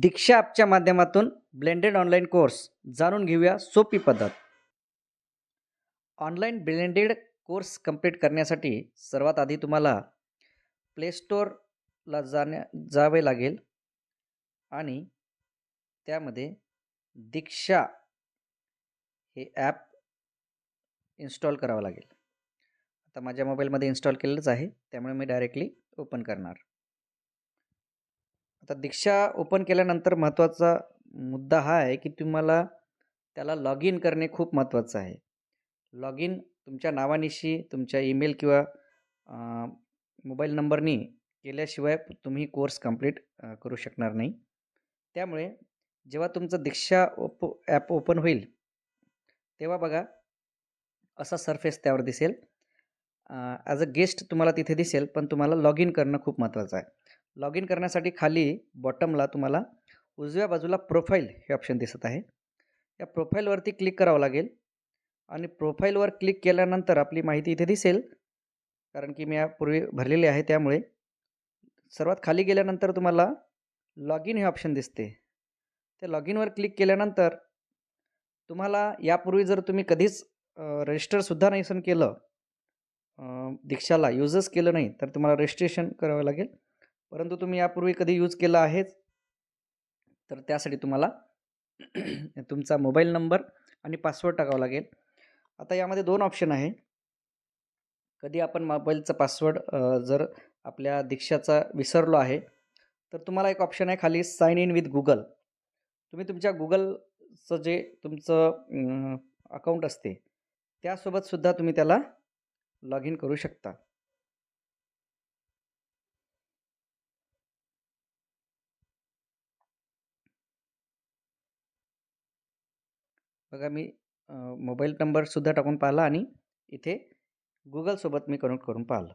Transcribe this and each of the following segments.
दीक्षा ॲपच्या माध्यमातून blended online course जाणून घेऊया सोपी पद्धत. ऑनलाईन ब्लेंडेड कोर्स कंप्लीट करण्यासाठी सर्वात आधी तुम्हाला प्ले स्टोअरला जाण्या जावे लागेल आणि त्यामध्ये दीक्षा हे ॲप इन्स्टॉल करावं लागेल. आता माझ्या मोबाईलमध्ये इन्स्टॉल केलेलंच आहे त्यामुळे मी डायरेक्टली ओपन करणार. आता दीक्षा ओपन केल्यानंतर महत्त्वाचा मुद्दा हा आहे की तुम्हाला त्याला लॉग इन करणे खूप महत्त्वाचं आहे. लॉग इन तुमच्या नावानिशी तुमच्या ईमेल किंवा मोबाईल नंबरनी केल्याशिवाय तुम्ही कोर्स कंप्लीट करू शकणार नाही. त्यामुळे जेव्हा तुमचं दीक्षा ओप ॲप ओपन होईल तेव्हा बघा असा सरफेस त्यावर दिसेल. ॲज अ गेस्ट तुम्हाला तिथे दिसेल पण तुम्हाला लॉग इन करणं खूप महत्त्वाचं आहे. लॉग इन करण्यासाठी खाली बॉटमला तुम्हाला उजव्या बाजूला प्रोफाईल हे ऑप्शन दिसत आहे. या प्रोफाईलवरती क्लिक करावं लागेल. आणि प्रोफाईलवर क्लिक केल्यानंतर आपली माहिती इथे दिसेल. कारण की मी यापूर्वी भरलेली आहे त्यामुळे सर्वात खाली गेल्यानंतर तुम्हाला लॉग इन हे ऑप्शन दिसते. त्या लॉग इनवर क्लिक केल्यानंतर तुम्हाला यापूर्वी जर तुम्ही कधीच रजिस्टरसुद्धा नसेन केलं दीक्षाला यूजच केलं नाही तर तुम्हाला रजिस्ट्रेशन करावं लागेल. परंतु तुम्ही यापूर्वी कधी यूज केला आहेच? तर त्यासाठी तुम्हाला तुमचा मोबाईल नंबर आणि पासवर्ड टाकावा लागेल. आता यामध्ये दोन ऑप्शन आहे. कधी आपण मोबाईलचा पासवर्ड जर आपल्या दीक्षाचा विसरलो आहे तर तुम्हाला एक ऑप्शन आहे खाली साइन इन विथ गुगल तुम्ही तुमच्या गुगलचं जे तुमचं अकाउंट असते त्यासोबतसुद्धा तुम्ही त्याला लॉग इन करू शकता. बघा मी मोबाईल नंबरसुद्धा टाकून पाहिला आणि इथे गुगलसोबत मी कनेक्ट करून पाहिलं.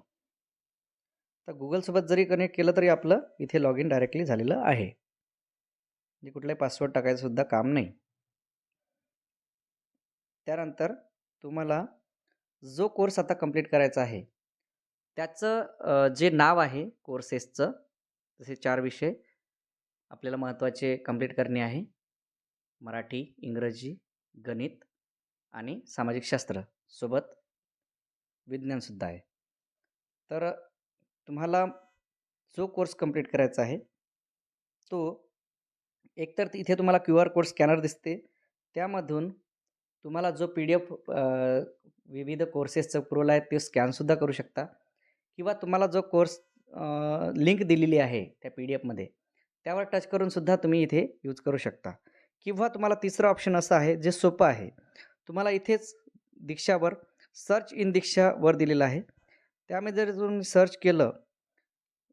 तर गुगलसोबत जरी कनेक्ट केलं तरी आपलं इथे लॉग इन डायरेक्टली झालेलं आहे. म्हणजे कुठलाही पासवर्ड टाकायचंसुद्धा काम नाही. त्यानंतर तुम्हाला जो कोर्स आता कंप्लीट करायचा आहे त्याचं जे नाव आहे कोर्सेसचं जसे चार विषय आपल्याला महत्त्वाचे कंप्लीट करणे आहे. मराठी इंग्रजी गणित आणि सामाजिक शास्त्र सोबत विज्ञानसुद्धा आहे. तर तुम्हाला जो कोर्स कंप्लीट करायचा आहे तो एकतर इथे तुम्हाला क्यू आर कोड स्कॅनर दिसते. त्यामधून तुम्हाला जो पी डी एफ विविध कोर्सेसचं पुरवलं आहे ते स्कॅनसुद्धा करू शकता. किंवा तुम्हाला जो कोर्स लिंक दिलेली आहे त्या पी डी एफमध्ये त्यावर टच करूनसुद्धा तुम्ही इथे यूज करू शकता. किंवा तुम्हाला तिसरं ऑप्शन असं आहे जे सोपं आहे तुम्हाला इथेच दीक्षावर सर्च इन दीक्षावर दिलेलं आहे. त्यामध्ये जर तुम्ही सर्च केलं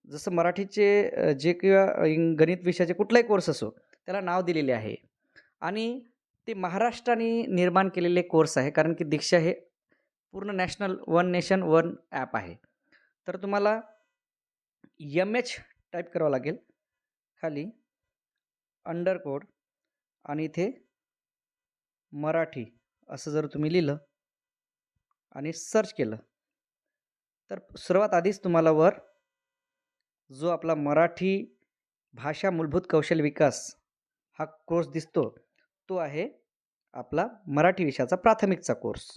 जसं मराठीचे जे किंवा गणित विषयाचे कुठलाही कोर्स असो त्याला नाव दिलेले आहे. आणि ते महाराष्ट्राने निर्माण केलेले कोर्स आहे कारण की दीक्षा हे पूर्ण national one nation one app आहे. तर तुम्हाला यम एच टाईप करावं लागेल. खाली अंडर कोड आणि इथे मराठी असं जर तुम्ही लिहिलं आणि सर्च केलं तर सर्वात आधीच तुम्हाला वर जो आपला मराठी भाषा मूलभूत कौशल्य विकास हा कोर्स दिसतो तो आहे आपला मराठी विषयाचा प्राथमिकचा कोर्स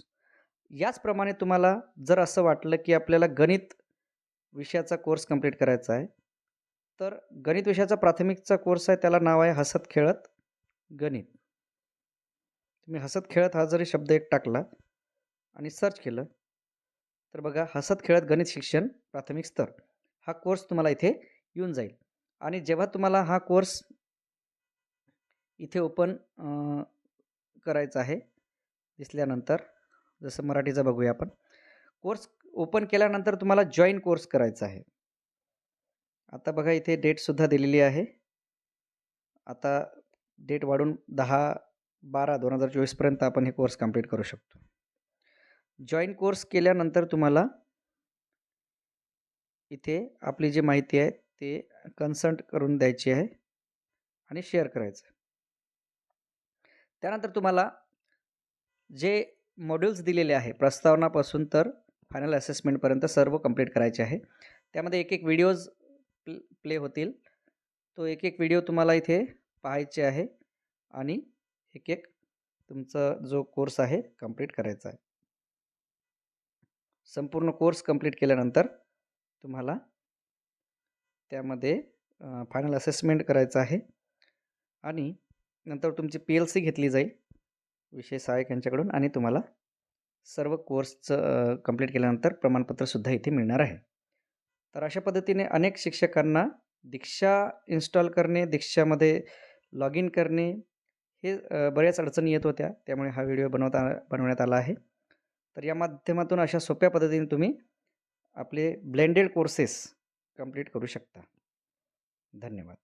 याचप्रमाणे तुम्हाला जर असं वाटलं की आपल्याला गणित विषयाचा कोर्स कंप्लीट करायचा आहे तर गणित विषयाचा प्राथमिकचा कोर्स आहे त्याला नाव आहे हसत खेळत. गणित. तुम्ही हसत खेळत हा जरी शब्द एक टाकला आणि सर्च केलं तर बघा हसत खेळत गणित शिक्षण प्राथमिक स्तर हा कोर्स तुम्हाला इथे येऊन जाईल. आणि जेव्हा तुम्हाला हा कोर्स इथे ओपन करायचा आहे दिसल्यानंतर जसं मराठीचा बघूया आपण कोर्स ओपन केल्यानंतर तुम्हाला जॉईन कोर्स करायचा आहे. आता बघा इथे डेटसुद्धा दिलेली आहे. आता डेट वाढून दहा बारा दोन हजार चोवीसपर्यंत आपण हे कोर्स कंप्लीट करू शकतो. जॉईन कोर्स केल्यानंतर तुम्हाला इथे आपली जी माहिती आहे ते कन्सल्ट करून द्यायची आहे आणि शेअर करायचं त्यानंतर तुम्हाला जे मॉड्यूल्स दिलेले आहे प्रस्तावनापासून तर फायनल असेसमेंटपर्यंत सर्व कंप्लीट करायचे आहे. त्यामध्ये एक एक व्हिडिओज प्ले होतील. तो एक एक व्हिडिओ तुम्हाला इथे पाहायचे आहे आणि एक एक तुमचा जो कोर्स आहे कंप्लीट करायचा आहे. संपूर्ण कोर्स कंप्लीट केल्यानंतर तुम्हाला त्यामध्ये फायनल असेसमेंट करायचं आहे आणि नंतर तुमची पी एल सी घेतली जाईल विषय सहाय्यक यांच्याकडून आणि तुम्हाला सर्व कोर्सचं कंप्लीट केल्यानंतर प्रमाणपत्रसुद्धा इथे मिळणार आहे. तर अशा पद्धतीने अनेक शिक्षकांना दीक्षा इन्स्टॉल करणे दीक्षामध्ये लॉग इन करणे हे बऱ्याच अडचणी येत होत्या. त्यामुळे हा व्हिडिओ बनवता बनवण्यात आला आहे. तर या माध्यमातून अशा सोप्या पद्धतीने तुम्ही आपले ब्लेंडेड कोर्सेस कंप्लीट करू शकता. धन्यवाद.